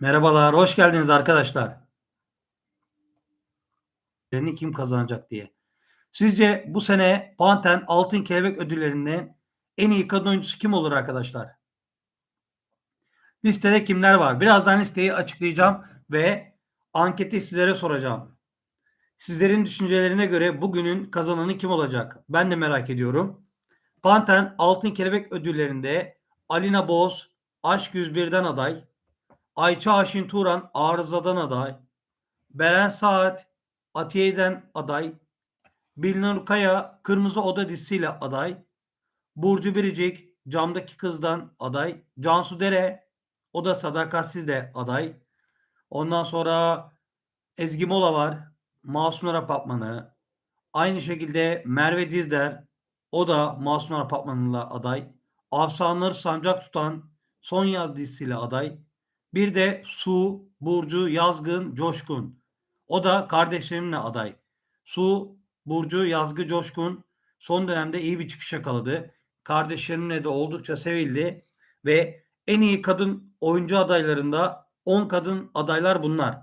Merhabalar, hoş geldiniz arkadaşlar. Kim kazanacak diye. Sizce bu sene Panten Altın Kelebek Ödülleri'nin en iyi kadın oyuncusu kim olur arkadaşlar? Listede kimler var? Birazdan listeyi açıklayacağım ve anketi sizlere soracağım. Sizlerin düşüncelerine göre bugünün kazananı kim olacak? Ben de merak ediyorum. Panten Altın Kelebek Ödülleri'nde Alina Boz Aşk 101'den aday, Ayça Aşin Turan Arıza'dan aday, Beren Saat Atiye'den aday, Bilnur Kaya Kırmızı Oda dizisiyle aday, Burcu Biricik Camdaki Kız'dan aday, Cansu Dere o da Sadakatsiz de aday. Ondan sonra Ezgi Mola var. Masum Apartmanı. Aynı şekilde Merve Dizder o da Masum Apartmanı'yla aday. Afsanları Sancak Tutan Son Yaz dizisiyle aday. Bir de Su, Burcu, Yazgın, Coşkun. O da kardeşlerimle aday. Su, Burcu, Yazgı, Coşkun son dönemde iyi bir çıkış yakaladı. Kardeşlerimle de oldukça sevildi ve en iyi kadın oyuncu adaylarında 10 kadın adaylar bunlar.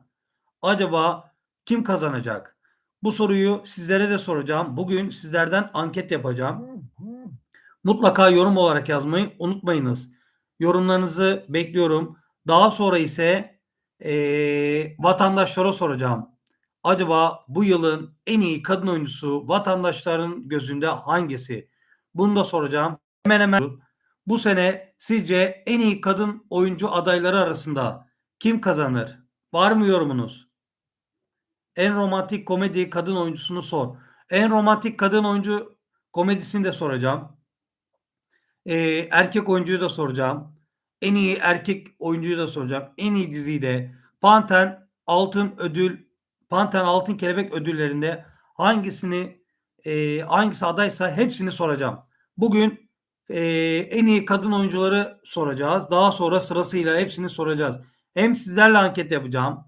Acaba kim kazanacak? Bu soruyu sizlere de soracağım. Bugün sizlerden anket yapacağım. Mutlaka yorum olarak yazmayı unutmayınız. Yorumlarınızı bekliyorum. Daha sonra ise e, vatandaşlara soracağım. Acaba bu yılın en iyi kadın oyuncusu vatandaşların gözünde hangisi? Bunu da soracağım. Hemen hemen bu sene sizce en iyi kadın oyuncu adayları arasında kim kazanır? Var mı yorumunuz? En romantik komedi kadın oyuncusunu sor. En romantik kadın oyuncu komedisini de soracağım. Ee, erkek oyuncuyu da soracağım. En iyi erkek oyuncuyu da soracağım. En iyi diziyi de Panten Altın Ödül Panten Altın Kelebek ödüllerinde hangisini e, hangisi adaysa hepsini soracağım. Bugün e, en iyi kadın oyuncuları soracağız. Daha sonra sırasıyla hepsini soracağız. Hem sizlerle anket yapacağım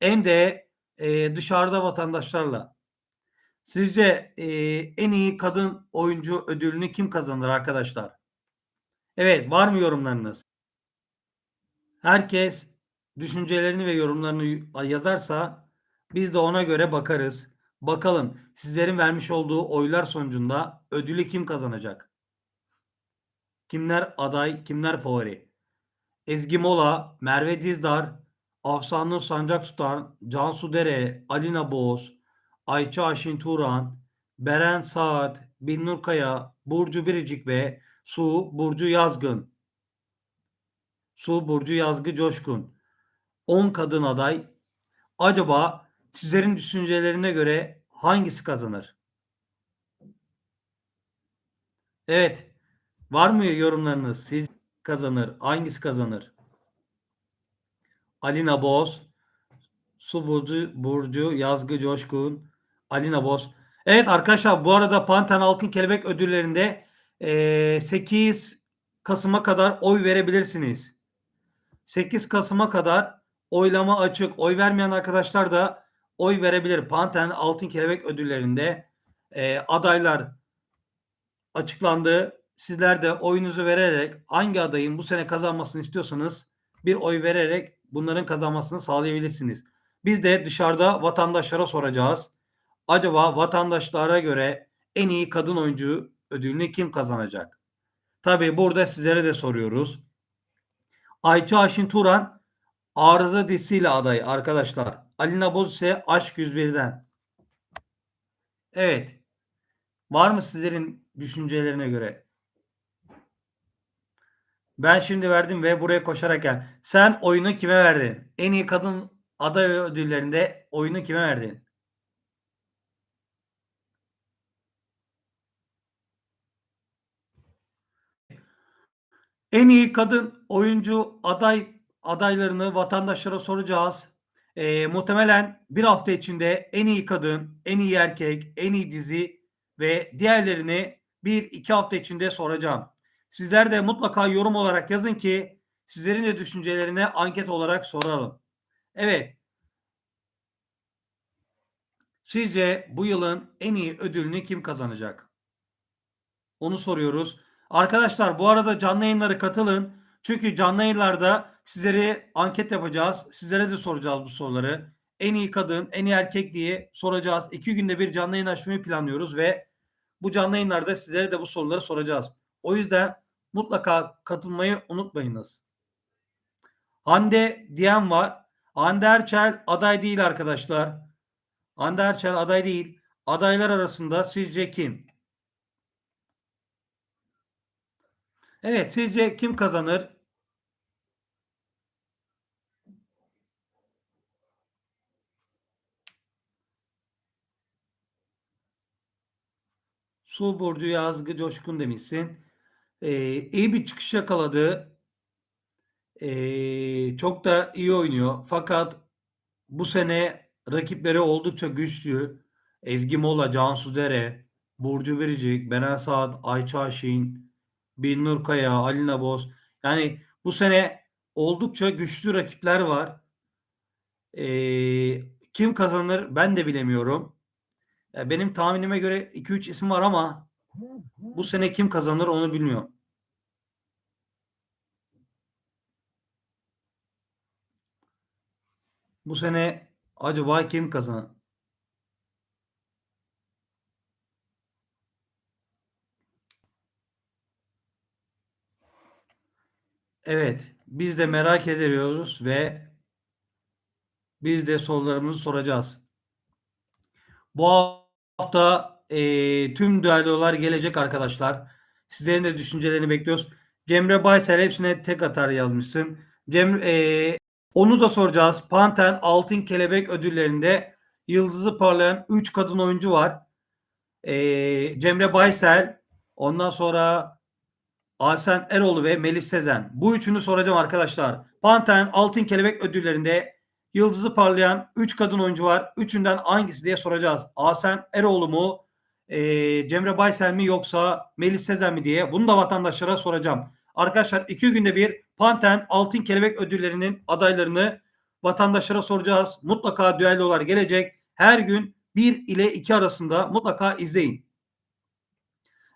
hem de e, dışarıda vatandaşlarla. Sizce e, en iyi kadın oyuncu ödülünü kim kazanır arkadaşlar? Evet var mı yorumlarınız? Herkes düşüncelerini ve yorumlarını yazarsa biz de ona göre bakarız. Bakalım sizlerin vermiş olduğu oylar sonucunda ödülü kim kazanacak? Kimler aday, kimler favori? Ezgi Mola, Merve Dizdar, Afsanur Sancak Tutan, Cansu Dere, Alina Boğaz, Ayça Aşin Turan, Beren Saat, Binnur Kaya, Burcu Biricik ve Su Burcu Yazgın. Su Burcu Yazgı Coşkun. 10 kadın aday. Acaba sizlerin düşüncelerine göre hangisi kazanır? Evet. Var mı yorumlarınız? Siz kazanır. Hangisi kazanır? Alina Boz, Su Burcu, Burcu Yazgı Coşkun, Alina Boz. Evet arkadaşlar bu arada Panten Altın Kelebek ödüllerinde e, 8 Kasım'a kadar oy verebilirsiniz. 8 Kasım'a kadar oylama açık. Oy vermeyen arkadaşlar da oy verebilir. Panten Altın Kelebek ödüllerinde e, adaylar açıklandı. Sizler de oyunuzu vererek hangi adayın bu sene kazanmasını istiyorsanız bir oy vererek bunların kazanmasını sağlayabilirsiniz. Biz de dışarıda vatandaşlara soracağız. Acaba vatandaşlara göre en iyi kadın oyuncu ödülünü kim kazanacak? Tabii burada sizlere de soruyoruz. Ayça Aşin Turan Arıza dizisiyle aday arkadaşlar. Alina Boz ise Aşk 101'den. Evet. Var mı sizlerin düşüncelerine göre? Ben şimdi verdim ve buraya koşarak gel. Sen oyunu kime verdin? En iyi kadın aday ödüllerinde oyunu kime verdin? En iyi kadın oyuncu aday adaylarını vatandaşlara soracağız. E, muhtemelen bir hafta içinde en iyi kadın, en iyi erkek, en iyi dizi ve diğerlerini bir iki hafta içinde soracağım. Sizler de mutlaka yorum olarak yazın ki sizlerin de düşüncelerini anket olarak soralım. Evet. Sizce bu yılın en iyi ödülünü kim kazanacak? Onu soruyoruz. Arkadaşlar bu arada canlı yayınlara katılın. Çünkü canlı yayınlarda Sizlere anket yapacağız. Sizlere de soracağız bu soruları. En iyi kadın, en iyi erkek diye soracağız. İki günde bir canlı yayın açmayı planlıyoruz ve bu canlı yayınlarda sizlere de bu soruları soracağız. O yüzden mutlaka katılmayı unutmayınız. Hande diyen var. Hande Erçel aday değil arkadaşlar. Hande Erçel aday değil. Adaylar arasında sizce kim? Evet sizce kim kazanır? Su Burcu Yazgı Coşkun demişsin. Ee, iyi bir çıkış yakaladı. Ee, çok da iyi oynuyor. Fakat bu sene rakipleri oldukça güçlü. Ezgi Mola, Cansu Dere, Burcu Biricik, Beren Saat, Ayça Aşin, Binnur Kaya, Alina Boz. Yani bu sene oldukça güçlü rakipler var. Ee, kim kazanır ben de bilemiyorum. Ya benim tahminime göre 2-3 isim var ama bu sene kim kazanır onu bilmiyorum. Bu sene acaba kim kazanır? Evet, biz de merak ediyoruz ve biz de sorularımızı soracağız. Bu hafta e, tüm düellolar gelecek arkadaşlar. Sizlerin de düşüncelerini bekliyoruz. Cemre Baysel hepsine tek atar yazmışsın. Cemre, e, onu da soracağız. Panten Altın Kelebek ödüllerinde yıldızı parlayan 3 kadın oyuncu var. E, Cemre Baysel, ondan sonra Asen Eroğlu ve Melis Sezen. Bu üçünü soracağım arkadaşlar. Panten Altın Kelebek ödüllerinde yıldızı parlayan 3 kadın oyuncu var. Üçünden hangisi diye soracağız. Asen Eroğlu mu? E, Cemre Baysel mi yoksa Melis Sezen mi diye. Bunu da vatandaşlara soracağım. Arkadaşlar iki günde bir Panten Altın Kelebek ödüllerinin adaylarını vatandaşlara soracağız. Mutlaka düellolar gelecek. Her gün 1 ile 2 arasında mutlaka izleyin.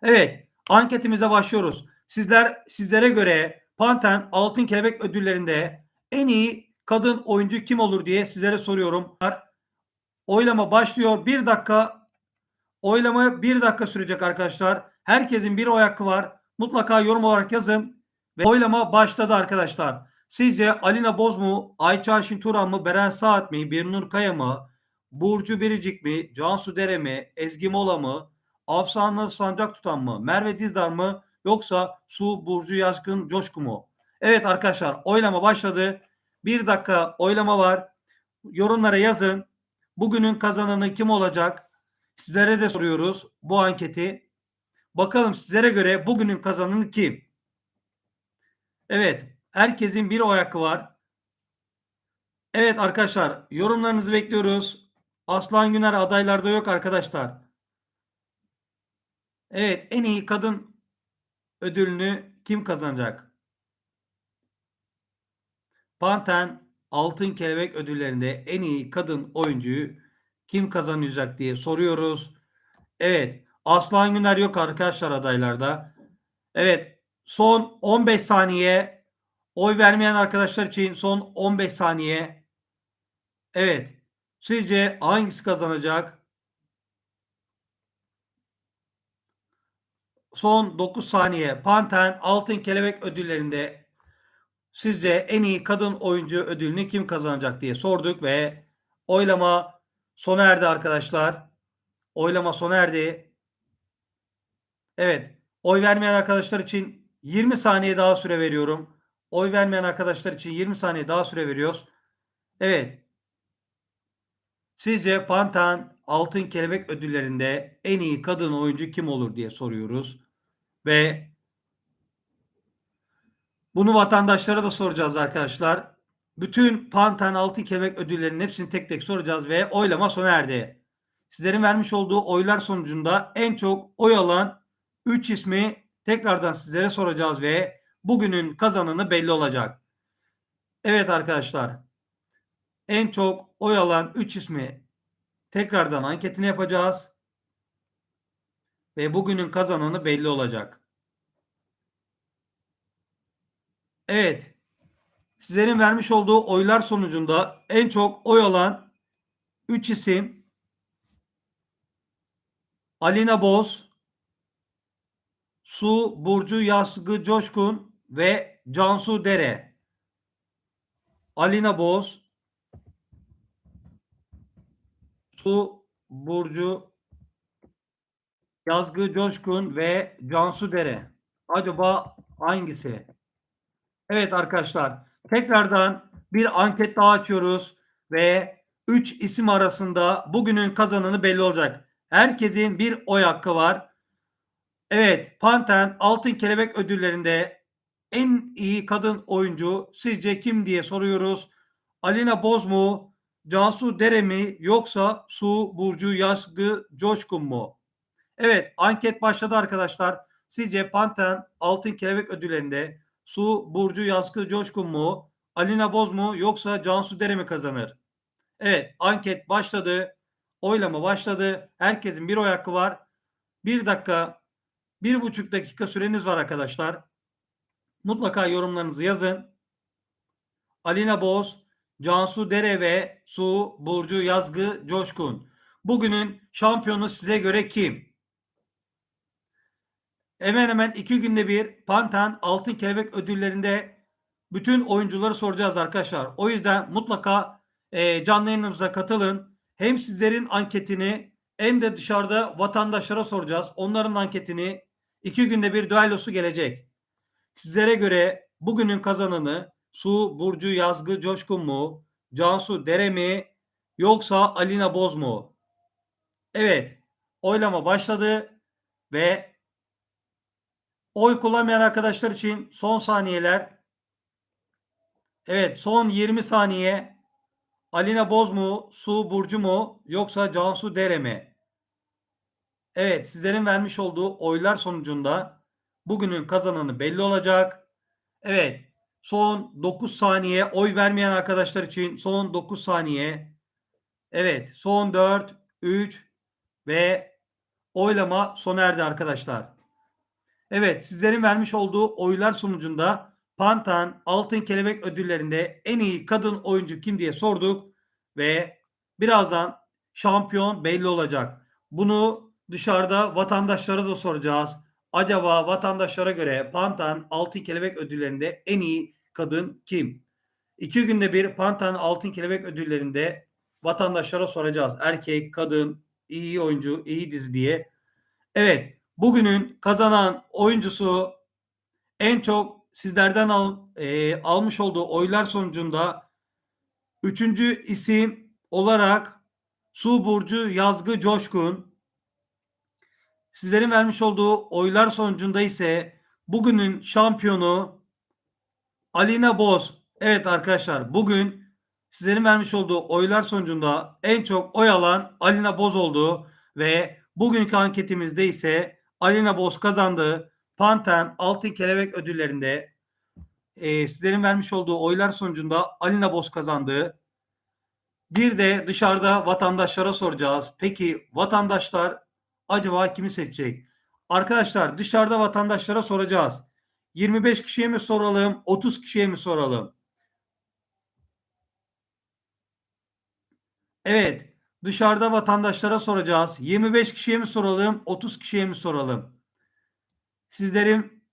Evet, anketimize başlıyoruz. Sizler sizlere göre Panten Altın Kelebek ödüllerinde en iyi kadın oyuncu kim olur diye sizlere soruyorum. Oylama başlıyor. Bir dakika oylama bir dakika sürecek arkadaşlar. Herkesin bir oy hakkı var. Mutlaka yorum olarak yazın. Ve oylama başladı arkadaşlar. Sizce Alina Boz mu, Ayça Aşin Turan mı, Beren Saat mi, Birnur Kaya mı, Burcu Biricik mi, Cansu Dere mi, Ezgi Mola mı, Afsanlı Sancak Tutan mı, Merve Dizdar mı, yoksa Su Burcu Yazgın Coşku mu? Evet arkadaşlar oylama başladı. Bir dakika oylama var. Yorumlara yazın. Bugünün kazananı kim olacak? Sizlere de soruyoruz bu anketi. Bakalım sizlere göre bugünün kazananı kim? Evet. Herkesin bir oy hakkı var. Evet arkadaşlar yorumlarınızı bekliyoruz. Aslan Güner adaylarda yok arkadaşlar. Evet en iyi kadın ödülünü kim kazanacak? Panten Altın Kelebek ödüllerinde en iyi kadın oyuncuyu kim kazanacak diye soruyoruz. Evet. Aslan Güner yok arkadaşlar adaylarda. Evet. Son 15 saniye oy vermeyen arkadaşlar için son 15 saniye. Evet. Sizce hangisi kazanacak? Son 9 saniye. Panten Altın Kelebek ödüllerinde sizce en iyi kadın oyuncu ödülünü kim kazanacak diye sorduk ve oylama sona erdi arkadaşlar. Oylama sona erdi. Evet. Oy vermeyen arkadaşlar için 20 saniye daha süre veriyorum. Oy vermeyen arkadaşlar için 20 saniye daha süre veriyoruz. Evet. Sizce Pantan Altın Kelebek ödüllerinde en iyi kadın oyuncu kim olur diye soruyoruz. Ve bunu vatandaşlara da soracağız arkadaşlar. Bütün Pantan Altın Kelebek ödüllerinin hepsini tek tek soracağız ve oylama sona erdi. Sizlerin vermiş olduğu oylar sonucunda en çok oy alan 3 ismi tekrardan sizlere soracağız ve bugünün kazananı belli olacak. Evet arkadaşlar. En çok oy alan 3 ismi tekrardan anketini yapacağız. Ve bugünün kazananı belli olacak. Evet. Sizlerin vermiş olduğu oylar sonucunda en çok oy alan 3 isim Alina Boz, Su Burcu Yazgı Coşkun ve Cansu Dere. Alina Boz, Su Burcu Yazgı Coşkun ve Cansu Dere. Acaba hangisi? Evet arkadaşlar tekrardan bir anket daha açıyoruz ve 3 isim arasında bugünün kazananı belli olacak. Herkesin bir oy hakkı var. Evet Panten Altın Kelebek ödüllerinde en iyi kadın oyuncu sizce kim diye soruyoruz. Alina Boz mu? Cansu Dere mi? Yoksa Su Burcu Yazgı Coşkun mu? Evet anket başladı arkadaşlar. Sizce Panten Altın Kelebek ödüllerinde Su Burcu Yazgı Coşkun mu? Alina Boz mu? Yoksa Cansu Dere mi kazanır? Evet anket başladı. Oylama başladı. Herkesin bir oy hakkı var. Bir dakika, bir buçuk dakika süreniz var arkadaşlar. Mutlaka yorumlarınızı yazın. Alina Boz, Cansu Dere ve Su Burcu Yazgı Coşkun. Bugünün şampiyonu size göre kim? Hemen hemen iki günde bir Panten Altın Kelebek ödüllerinde bütün oyuncuları soracağız arkadaşlar. O yüzden mutlaka e, canlı yayınımıza katılın. Hem sizlerin anketini hem de dışarıda vatandaşlara soracağız. Onların anketini iki günde bir düellosu gelecek. Sizlere göre bugünün kazananı Su Burcu Yazgı Coşkun mu? Cansu Dere mi? Yoksa Alina Boz mu? Evet. Oylama başladı ve oy kullanmayan arkadaşlar için son saniyeler. Evet son 20 saniye. Alina Boz mu? Su Burcu mu? Yoksa Cansu Dere mi? Evet sizlerin vermiş olduğu oylar sonucunda bugünün kazananı belli olacak. Evet son 9 saniye oy vermeyen arkadaşlar için son 9 saniye. Evet son 4, 3 ve oylama sona erdi arkadaşlar. Evet sizlerin vermiş olduğu oylar sonucunda Pantan Altın Kelebek ödüllerinde en iyi kadın oyuncu kim diye sorduk ve birazdan şampiyon belli olacak. Bunu dışarıda vatandaşlara da soracağız. Acaba vatandaşlara göre Pantan Altın Kelebek ödüllerinde en iyi kadın kim? İki günde bir Pantan Altın Kelebek ödüllerinde vatandaşlara soracağız. Erkek, kadın, iyi oyuncu, iyi dizi diye. Evet, bugünün kazanan oyuncusu en çok sizlerden al, e, almış olduğu oylar sonucunda üçüncü isim olarak Su Burcu Yazgı Coşkun. Sizlerin vermiş olduğu oylar sonucunda ise bugünün şampiyonu Alina Boz. Evet arkadaşlar bugün sizlerin vermiş olduğu oylar sonucunda en çok oy alan Alina Boz oldu ve bugünkü anketimizde ise Alina Boz kazandı. Panten Altın Kelebek ödüllerinde e, sizlerin vermiş olduğu oylar sonucunda Alina Boz kazandı. Bir de dışarıda vatandaşlara soracağız. Peki vatandaşlar acaba kimi seçecek? Arkadaşlar dışarıda vatandaşlara soracağız. 25 kişiye mi soralım, 30 kişiye mi soralım? Evet, dışarıda vatandaşlara soracağız. 25 kişiye mi soralım, 30 kişiye mi soralım? Sizlerin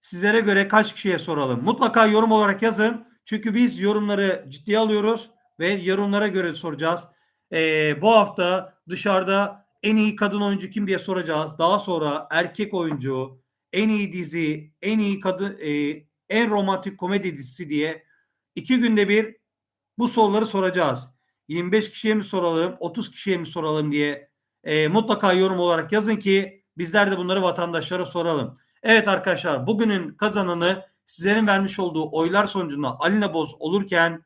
sizlere göre kaç kişiye soralım? Mutlaka yorum olarak yazın. Çünkü biz yorumları ciddiye alıyoruz ve yorumlara göre soracağız. Ee, bu hafta dışarıda en iyi kadın oyuncu kim diye soracağız. Daha sonra erkek oyuncu, en iyi dizi, en iyi kadın, e, en romantik komedi dizisi diye iki günde bir bu soruları soracağız. 25 kişiye mi soralım, 30 kişiye mi soralım diye e, mutlaka yorum olarak yazın ki bizler de bunları vatandaşlara soralım. Evet arkadaşlar bugünün kazananı sizlerin vermiş olduğu oylar sonucunda Alina Boz olurken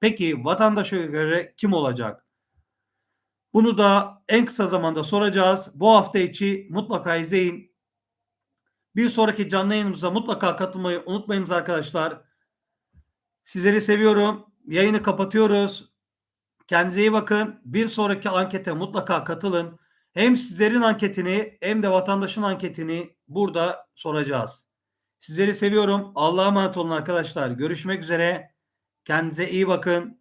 peki vatandaşa göre kim olacak? Bunu da en kısa zamanda soracağız. Bu hafta içi mutlaka izleyin. Bir sonraki canlı yayınımıza mutlaka katılmayı unutmayınız arkadaşlar. Sizleri seviyorum. Yayını kapatıyoruz. Kendinize iyi bakın. Bir sonraki ankete mutlaka katılın. Hem sizlerin anketini hem de vatandaşın anketini burada soracağız. Sizleri seviyorum. Allah'a emanet olun arkadaşlar. Görüşmek üzere. Kendinize iyi bakın.